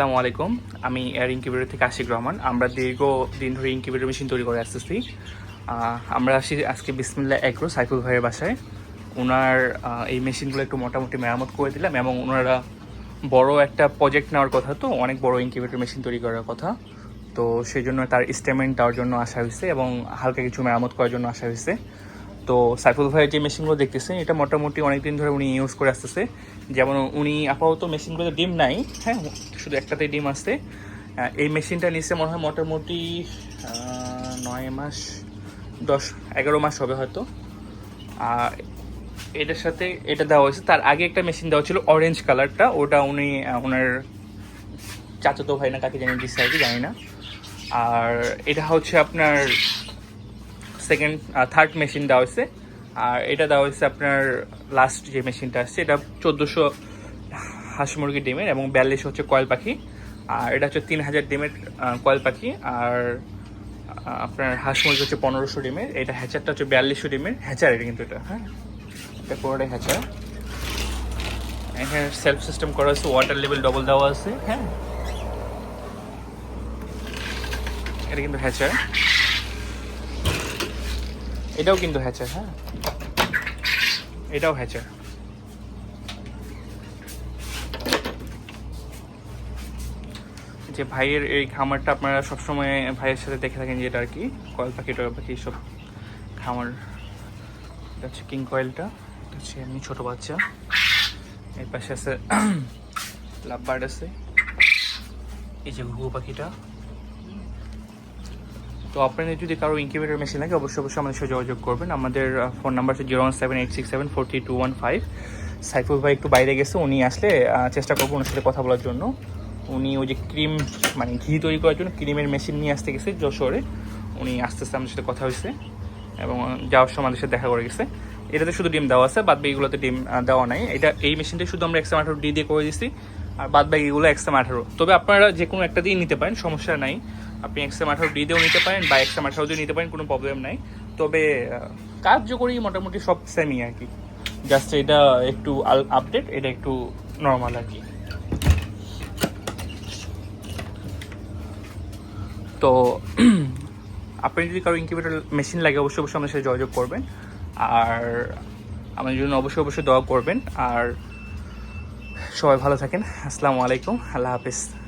আসসালামু আলাইকুম। আমি এয়ার ইনকিউবেটর থেকে আশিক রহমান। আমরা দীর্ঘ দিন ধরে ইনকিউবেটর মেশিন তৈরি করে আসতেছি। আমরা আসি আজকে বিসমিল্লা এগ্রো সাইফুল ভাইয়ের বাসায়। ওনার এই মেশিনগুলো একটু মোটামুটি মেরামত করে দিলাম এবং ওনারা বড় একটা প্রজেক্ট নেওয়ার কথা তো, অনেক বড় ইনকিউবেটর মেশিন তৈরি করার কথা। তো সেই জন্য তার স্টেটমেন্ট দেওয়ার জন্য আসা হয়েছে এবং হালকা কিছু মেরামত করার জন্য আসা হয়েছে। তো সাইফুল ভাইয়ের যে মেশিনগুলো দেখতেছেন, এটা মোটামুটি অনেকদিন ধরে উনি ইউজ করে আসতেছে। যেমন উনি আপাতত মেশিনগুলোতে ডিম নাই হ্যাঁ শুধু একটাতেই ডিম আসছে এই মেশিনটা নিচে মনে হয় মোটামুটি নয় মাস, দশ, এগারো মাস হবে হয়তো। আর এটার সাথে এটা দেওয়া হয়েছে। তার আগে একটা মেশিন দেওয়া ছিল অরেঞ্জ কালারটা ওটা উনি ওনার চাচাতো ভাই না কাকে জানি দিচ্ছে আর কি, জানি না। আর এটা হচ্ছে আপনার সেকেন্ড থার্ড মেশিন দেওয়া হয়েছে। আর এটা দেওয়া হয়েছে আপনার লাস্ট যে মেশিনটা আসছে এটা চোদ্দোশো হাঁস মুরগি ডিমের এবং বিয়াল্লিশ হচ্ছে কয়েল পাখি। আর এটা হচ্ছে তিন হাজার ডিমের কয়েল পাখি। আর আপনার হাঁস মুরগি হচ্ছে পনেরোশো ডিমের। এটা হ্যাচারটা হচ্ছে বিয়াল্লিশশো ডিমের। হ্যাচার এটা কিন্তু এটা হ্যাঁ। এটা পুরোটাই হ্যাচার। এখানে সেলফ সিস্টেম করা আছে ওয়াটার লেভেল ডবল দেওয়া আছে হ্যাঁ। এটা কিন্তু হ্যাচার। এটাও কিন্তু হ্যাচার হ্যাঁ? এটাও হ্যাচার। যে ভাইয়ের এই খামারটা আপনারা সবসময় ভাইয়ের সাথে দেখে থাকেন যেটা আর কি কয়েল পাখি টয়েল পাখি সব খামার। এটা হচ্ছে কিং কয়েলটা এটা হচ্ছে এমনি ছোটো বাচ্চা। এর পাশে আছে লাভ বার্ড আছে। এই যে ঘুঘু পাখিটা। তো আপনাদের যদি কারও ইনকিউবেটর মেশিন লাগে, অবশ্যই অবশ্যই আমাদের সাথে যোগাযোগ করবেন। আমাদের ফোন নাম্বার হচ্ছে zero one seven eight six seven four three two one five Saiful ভাই একটু বাইরে গেছে, উনি আসলে চেষ্টা করব ওনার সাথে কথা বলার জন্য। উনি ওই যে ক্রিম মানে ঘি তৈরি করার জন্য ক্রিমের মেশিন নিয়ে আসতে গেছে যশোরে। উনি আস্তে আস্তে আমাদের সাথে কথা হয়েছে এবং যাওয়ার সময় আমাদের সাথে দেখা করে গেছে। এটাতে শুধু ডিম দেওয়া আছে, বাদ বাকিগুলোতে ডিম দেওয়া নাই। এটা, এই মেশিনটা শুধু আমরা এক্সট্রা আঠারো ডি দিয়ে করে দিচ্ছি আর বাদ বাকিগুলো এক্সট্রা আঠারো তবে আপনারা যে কোনো একটা দিয়ে নিতে পারেন, সমস্যা নাই। আপনি এক্সট্রা আঠারো দিয়েও নিতে পারেন বা এক্সট্রা আঠারো দিয়ে নিতে পারেন, কোনো প্রবলেম নাই। তবে কার্যকরী মোটামুটি সব সেমই আর কি। জাস্ট এটা একটু আপডেট এটা একটু নর্মাল আর কি। তো, আপনি যদি কারও ইনকিউবেটর মেশিন লাগে, অবশ্যই অবশ্যই আমাদের সাথে যোগাযোগ করবেন। আর আমাদের জন্য অবশ্যই অবশ্যই দোয়া করবেন। আর সবাই ভালো থাকেন। আসসালামু আলাইকুম। আল্লাহ হাফিজ।